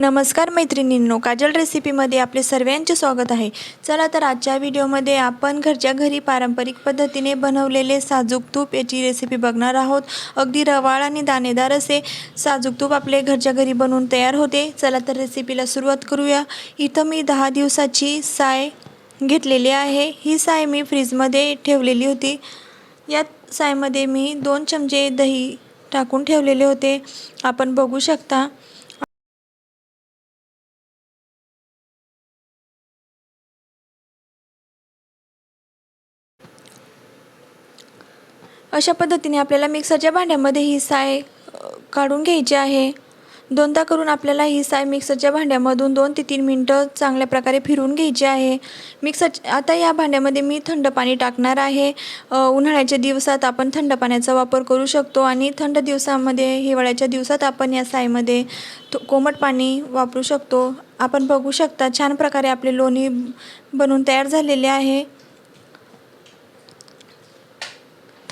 नमस्कार मैत्रिणींनो काजल रेसिपीमध्ये आपले सर्वांचे स्वागत आहे. चला तर आजच्या व्हिडिओमध्ये आपण घरच्या घरी पारंपरिक पद्धतीने बनवलेले साजूक तूप याची रेसिपी बघणार आहोत. अगदी रवाळ आणि दाणेदार असे साजूक तूप आपले घरच्या घरी बनवून तयार होते. चला तर रेसिपीला सुरुवात करूया. इथं मी दहा दिवसाची साय घेतलेली आहे. ही साय मी फ्रीजमध्ये ठेवलेली होती. या सायमध्ये मी दोन चमचे दही टाकून ठेवलेले होते. आपण बघू शकता. अशा पद्धतीने आपल्याला मिक्सरच्या भांड्यामध्ये ही साय काढून घ्यायची आहे. दोनदा करून आपल्याला ही साय मिक्सरच्या भांड्यामधून दोन ते तीन मिनटं चांगल्या प्रकारे फिरून घ्यायची आहे. मिक्सर आता या भांड्यामध्ये मी थंड पाणी टाकणार आहे. उन्हाळ्याच्या दिवसात आपण थंड पाण्याचा वापर करू शकतो आणि थंड दिवसामध्ये हिवाळ्याच्या दिवसात आपण या सायमध्ये कोमट पाणी वापरू शकतो. आपण बघू शकता छान प्रकारे आपले लोणी बनवून तयार झालेले आहे.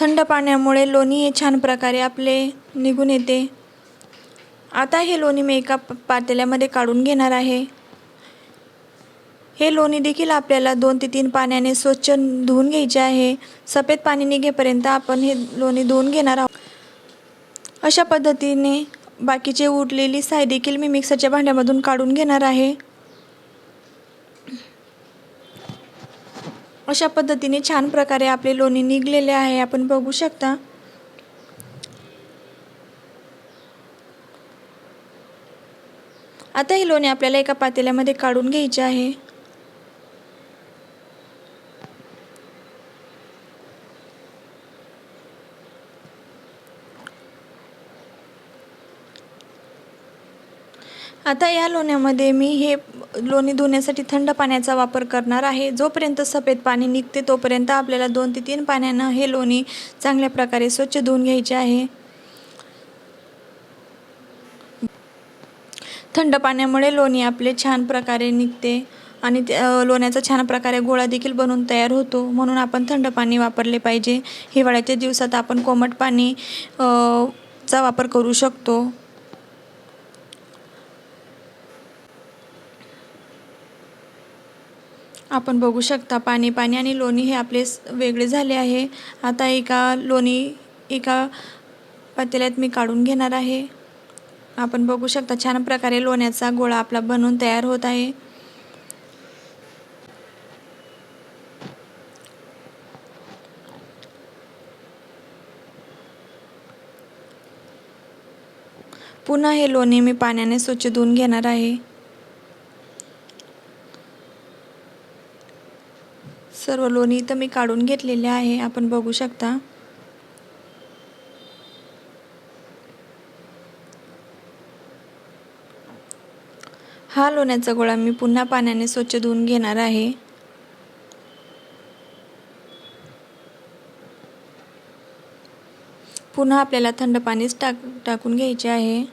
थंड पाण्यामुळे लोणी हे छान प्रकारे आपले निघून येते. आता हे लोणी मी एका पातेल्यामध्ये काढून घेणार आहे. हे लोणी देखील आपल्याला दोन ते तीन पाण्याने स्वच्छ धुवून घ्यायचे आहे. सफेद पाणी निघेपर्यंत आपण हे लोणी धुवून घेणार आहोत. अशा पद्धतीने बाकीचे उरलेली साय देखील मी मिक्सरच्या भांड्यामधून काढून घेणार आहे. अशा पद्धतीने छान प्रकारे आपले लोणी निघलेले आहे. आपण बघू शकता. आता हे लोणी आपल्याला एका पातेल्यामध्ये काढून घ्यायची आहे. आता या लोण्यामध्ये मी हे लोणी धुण्यासाठी थंड पाण्याचा वापर करणार आहे. जोपर्यंत सफेद पाणी निघते तोपर्यंत आपल्याला दोन ते तीन पाण्यानं हे लोणी चांगल्या प्रकारे स्वच्छ धुवून घ्यायचे आहे. थंड पाण्यामुळे लोणी आपले छान प्रकारे निघते आणि लोण्याचा छान प्रकारे गोळा देखील बनवून तयार होतो. म्हणून आपण थंड पाणी वापरले पाहिजे. हिवाळ्याच्या दिवसात आपण कोमट पाणी चा वापर करू शकतो. आपण बघू शकता पाणी पाणी आणि लोणी हे आपले वेगळे झाले आहे. आता एका लोणी एका पातेल्यात मी काढून घेणार आहे. आपण बघू शकता छान प्रकारे लोण्याचा गोळा आपला बनवून तयार होत आहे. पुन्हा हे लोणी मी पाण्याने स्वच्छ धुवून घेणार आहे. सर्व लोणी इथं मी काढून घेतलेले आहे. आपण बघू शकता. हा लोण्याचा गोळा मी पुन्हा पाण्याने स्वच्छ धुवून घेणार आहे. पुन्हा आपल्याला थंड पाणीच टाक टाकून घ्यायचे आहे.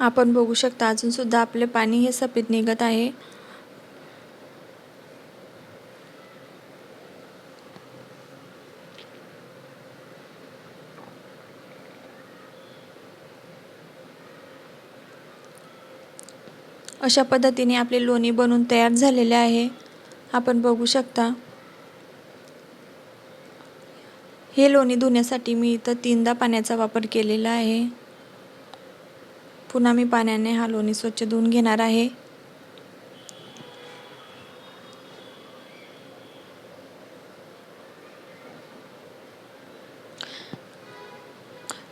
आपण बघू शकता अजून सुद्धा आपले पाणी हे सफेद निघत आहे. अशा पद्धतीने आपले लोणी बनवून तयार झालेले आहे. आपण बघू शकता हे लोणी धुण्यासाठी मी इथं तीनदा पाण्याचा वापर केलेला आहे. पुन्हा मी पाण्याने हा लोणी स्वच्छ धुवून घेणार आहे.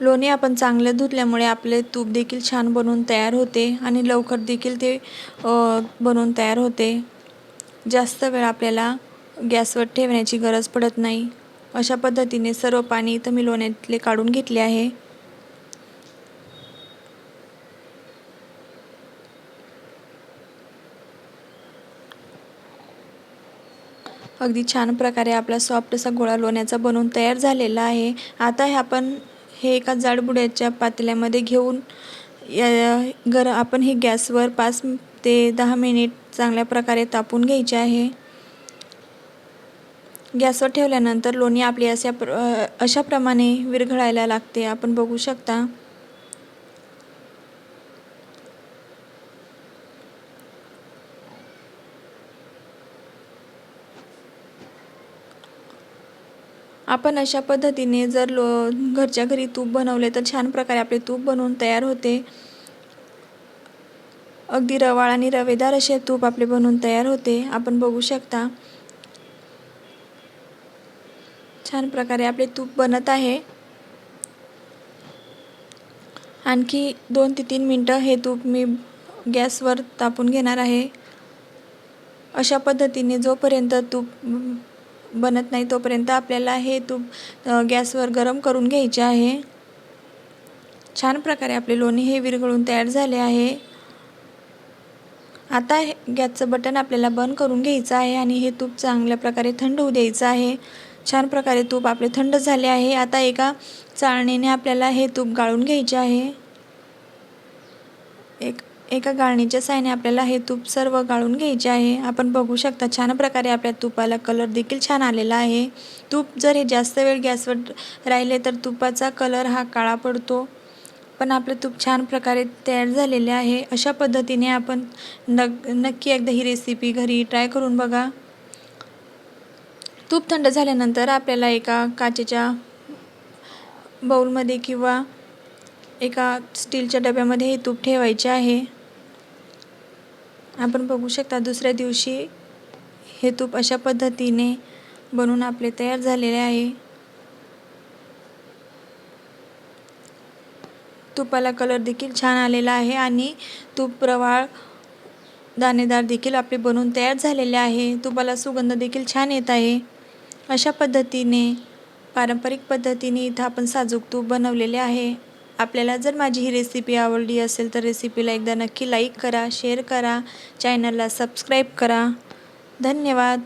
लोणी आपण चांगले धुतल्यामुळे आपले तूप देखील छान बनवून तयार होते आणि लवकर देखील ते बनवून तयार होते. जास्त वेळ आपल्याला गॅसवर ठेवण्याची गरज पडत नाही. अशा पद्धतीने सर्व पाणी इथं मी लोण्यातले काढून घेतले आहे. अगदी छान प्रकारे आपला सॉफ्ट असा गोळा लोण्याचा बनवून तयार झालेला आहे. आता हे आपण हे एका जाडबुड्याच्या पातेल्यामध्ये घेऊन या गर आपण हे गॅसवर पाच ते दहा मिनिट चांगल्या प्रकारे तापून घ्यायचे आहे. गॅसवर ठेवल्यानंतर लोणी आपली अशा प्र अशाप्रमाणे विरघळायला लागते. आपण बघू शकता. आपण अशा पद्धतीने जर लो घरच्या घरी तूप बनवले तर छान प्रकारे आपले तूप बनवून तयार होते. अगदी रवाळ आणि रवेदार असे तूप आपले बनवून तयार होते. आपण बघू शकता. छान प्रकारे आपले तूप बनत आहे. आणखी दोन ते तीन मिनटं हे तूप मी गॅसवर तापून घेणार आहे. अशा पद्धतीने जोपर्यंत तूप बनत नाही तोपर्यंत आपल्याला हे तूप गॅसवर गरम करून घ्यायचे आहे. छान प्रकारे आपले लोणी हे विरघळून तयार झाले आहे. आता हे गॅसचं बटन आपल्याला बंद करून घ्यायचं आहे आणि हे तूप चांगल्या प्रकारे थंड होऊ द्यायचं आहे. छान प्रकारे तूप आपले थंड झाले आहे. आता एका चाळणीने आपल्याला हे तूप गाळून घ्यायचे आहे. एक एका गाळणीच्या साहाय्याने आपल्याला हे तूप सर्व गाळून घ्यायचे आहे. आपण बघू शकता छान प्रकारे आपल्या तुपाला कलर देखील छान आलेला आहे. तूप जर हे जास्त वेळ गॅसवर राहिले तर तुपाचा कलर हा काळा पडतो. पण आपलं तूप छान प्रकारे तयार झालेले आहे. अशा पद्धतीने आपण नग नक्की एकदा ही रेसिपी घरी ट्राय करून बघा. तूप थंड झाल्यानंतर आपल्याला एका काचेच्या बाऊलमध्ये किंवा एका स्टीलच्या डब्यामध्ये हे तूप ठेवायचे आहे. आपण बघू शकता दुसऱ्या दिवशी हे तूप अशा पद्धतीने बनवून आपले तयार झालेले आहे. तुपाला कलर देखील छान आलेला आहे आणि तूप प्रवाळ दाणेदार देखील आपले बनवून तयार झालेले आहे. तुपाला सुगंध देखील छान येत आहे. अशा पद्धतीने पारंपरिक पद्धतीने इथं आपण साजूक तूप बनवलेले आहे. आपल्याला जर माझी ही रेसिपी आवडली असेल तर रेसिपीला एकदा नक्की लाईक करा शेअर करा चॅनलला सबस्क्राईब करा. धन्यवाद.